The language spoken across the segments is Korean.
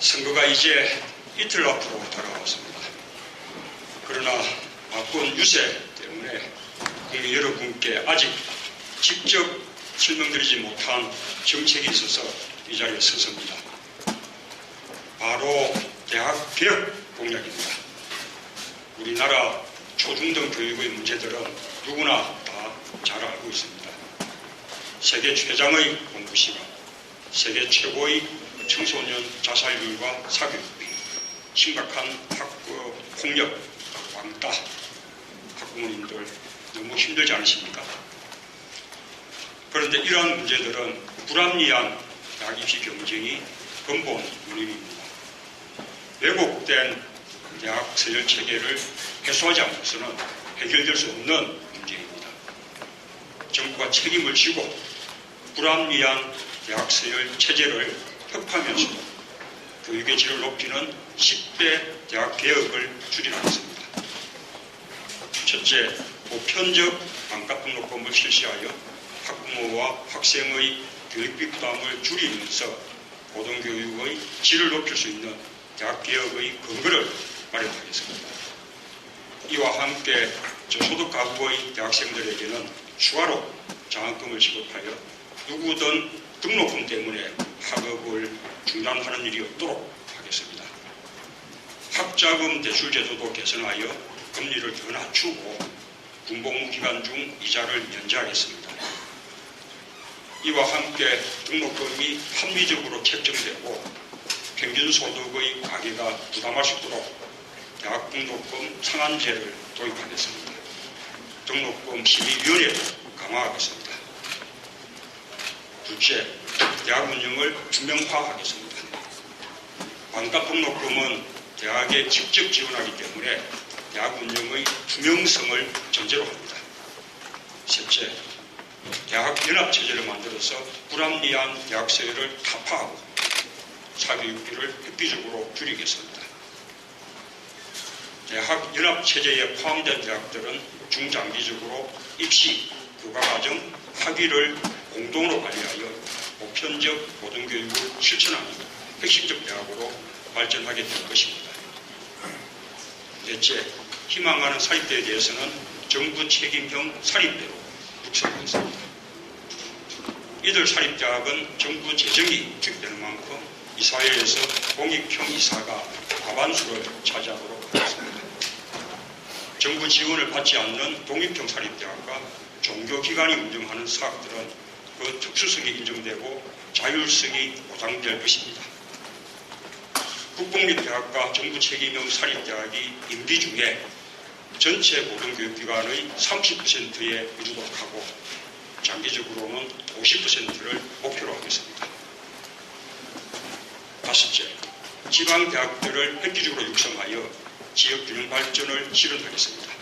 선거가 이제 이틀 앞으로 다가왔습니다. 그러나 바쁜 유세 때문에 여러분께 아직 직접 설명드리지 못한 정책이 있어서 이 자리에 섰습니다. 바로 대학 개혁 공약입니다. 우리나라 초중등 교육의 문제들은 누구나 다 잘 알고 있습니다. 세계 최장의 공부 시간, 세계 최고의 청소년 자살률과 사교육, 심각한 학교 폭력, 왕따, 학부모님들 너무 힘들지 않으십니까? 그런데 이러한 문제들은 불합리한 대학 입시 경쟁이 근본 원인입니다. 왜곡된 대학 서열 체계를 해소하지 않고서는 해결될 수 없는 문제입니다. 정부가 책임을 지고 불합리한 대학 서열 체제를 혁파하면서 교육의 질을 높이는 10대 대학 개혁을 추진하겠습니다. 첫째, 보편적 반값 등록금을 실시하여 학부모와 학생의 교육비 부담을 줄이면서 고등교육의 질을 높일 수 있는 대학 개혁의 근거를 마련하겠습니다. 이와 함께 저소득 가구의 대학생들에게는 추가로 장학금을 지급하여 누구든 등록금 때문에 학업을 중단하는 일이 없도록 하겠습니다. 학자금 대출 제도도 개선하여 금리를 더 낮추고 군복무 기간 중 이자를 면제하겠습니다. 이와 함께 등록금이 합리적으로 책정되고 평균 소득의 가계가 부담할 수 있도록 대학 등록금 상한제를 도입하겠습니다. 등록금 심의위원회도 강화하겠습니다. 둘째, 대학 운영을 투명화하겠습니다. 반값 등록금은 대학에 직접 지원하기 때문에 대학 운영의 투명성을 전제로 합니다. 셋째, 대학 연합 체제를 만들어서 불합리한 대학 서열을 타파하고 사교육비를 획기적으로 줄이겠습니다. 대학 연합 체제에 포함된 대학들은 중장기적으로 입시, 교과과정, 학위를 공동으로 관리하여 보편적 고등교육을 실천하는 핵심적 대학으로 발전하게 될 것입니다. 넷째, 희망하는 사립대에 대해서는 정부 책임형 사립대로 육성하겠습니다. 이들 사립대학은 정부 재정이 투입되는 만큼 이 사회에서 공익형 이사가 과반수를 차지하도록 하겠습니다. 정부 지원을 받지 않는 독립형 사립대학과 종교기관이 운영하는 사학들은 그 특수성이 인정되고 자율성이 보장될 것입니다. 국공립대학과 정부 책임형 사립대학이 임기 중에 전체 고등교육기관의 30%에 이르도록 하고 장기적으로는 50%를 목표로 하겠습니다. 다섯째, 지방대학들을 획기적으로 육성하여 지역균형 발전을 실현하겠습니다.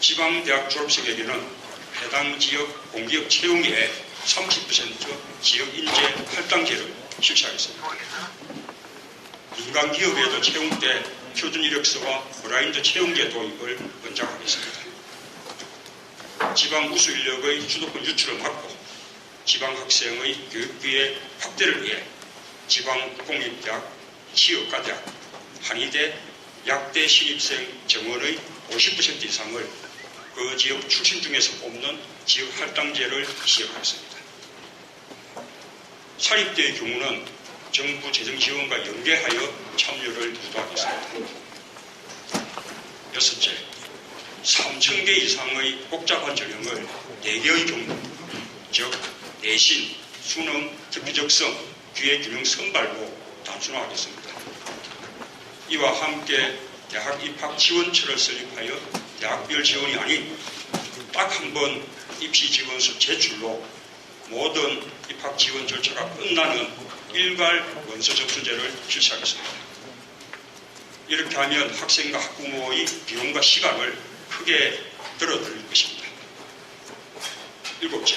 지방대학 졸업생에게는 해당 지역 공기업 채용의 30% 지역 인재 할당제를 실시하겠습니다. 민간 기업에도 채용 때 표준 이력서와 브라인드 채용제 도입을 권장하겠습니다. 지방 우수 인력의 주도권 유출을 막고 지방 학생의 교육비의 확대를 위해 지방 공립대학, 취업가대학, 한의대, 약대 신입생 정원의 50% 이상을 그 지역 출신 중에서 뽑는 지역 할당제를 시행하겠습니다. 사립대의 경우는 정부 재정 지원과 연계하여 참여를 유도하겠습니다. 여섯째, 3,000개 이상의 복잡한 전형을 4개의 경우, 즉 내신, 수능, 특기적성, 기회균형 선발로 단순화하겠습니다. 이와 함께 대학 입학 지원처를 설립하여 대학별 지원이 아닌 딱 한 번 입시 지원서 제출로 모든 입학 지원 절차가 끝나는 일괄 원서 접수제를 실시하겠습니다. 이렇게 하면 학생과 학부모의 비용과 시간을 크게 들어드릴 것입니다. 일곱째,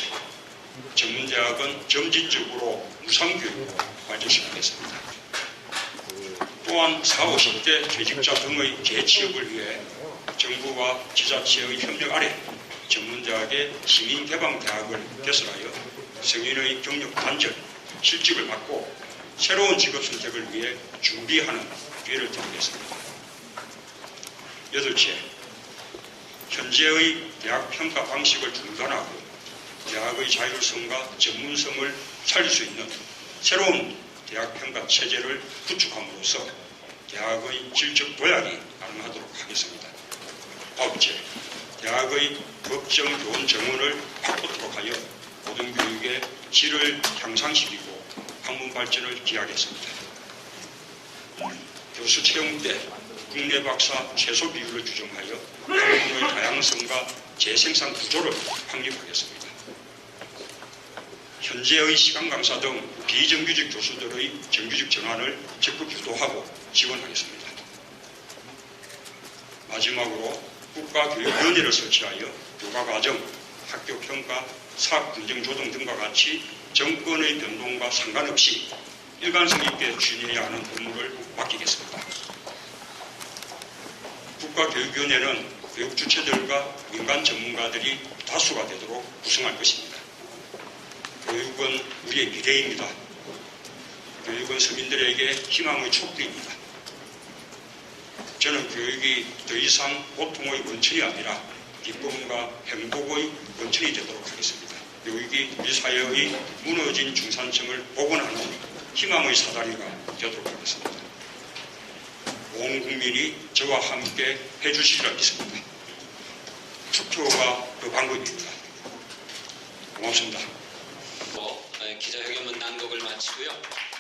전문대학은 점진적으로 무상교육으로 발전시키겠습니다. 또한 4, 50대 퇴직자 등의 재취업을 위해 정부와 지자체의 협력 아래 전문대학의 시민개방대학을 개설하여 성인의 경력 단절, 실직을 막고 새로운 직업 선택을 위해 준비하는 기회를 드리겠습니다. 여덟째, 현재의 대학 평가 방식을 중단하고 대학의 자율성과 전문성을 살릴 수 있는 새로운 대학 평가 체제를 구축함으로써 대학의 질적 도약이 가능하도록 하겠습니다. 아홉째, 대학의 법정 교원 정원을 확보토록 하여 고등교육의 질을 향상시키고 학문 발전을 기하겠습니다. 교수 채용 때 국내 박사 최소 비율을 규정하여 학문의 다양성과 재생산 구조를 확립하겠습니다. 현재의 시간 강사 등 비정규직 교수들의 정규직 전환을 적극 유도하고 지원하겠습니다. 마지막으로 국가교육위원회를 설치하여 교과과정, 학교평가, 사학분쟁조정 등과 같이 정권의 변동과 상관없이 일관성 있게 추진해야 하는 업무를 맡기겠습니다. 국가교육위원회는 교육 주체들과 민간 전문가들이 다수가 되도록 구성할 것입니다. 교육은 우리의 미래입니다. 교육은 서민들에게 희망의 촉구입니다. 저는 교육이 더 이상 고통의 원천이 아니라 기쁨과 행복의 원천이 되도록 하겠습니다. 교육이 우리 사회의 무너진 중산층을 복원하는 희망의 사다리가 되도록 하겠습니다. 온 국민이 저와 함께 해주시리라 믿습니다. 투표가 그 방법입니다. 고맙습니다. 뭐, 어, 기자회견문 난곡을 마치고요.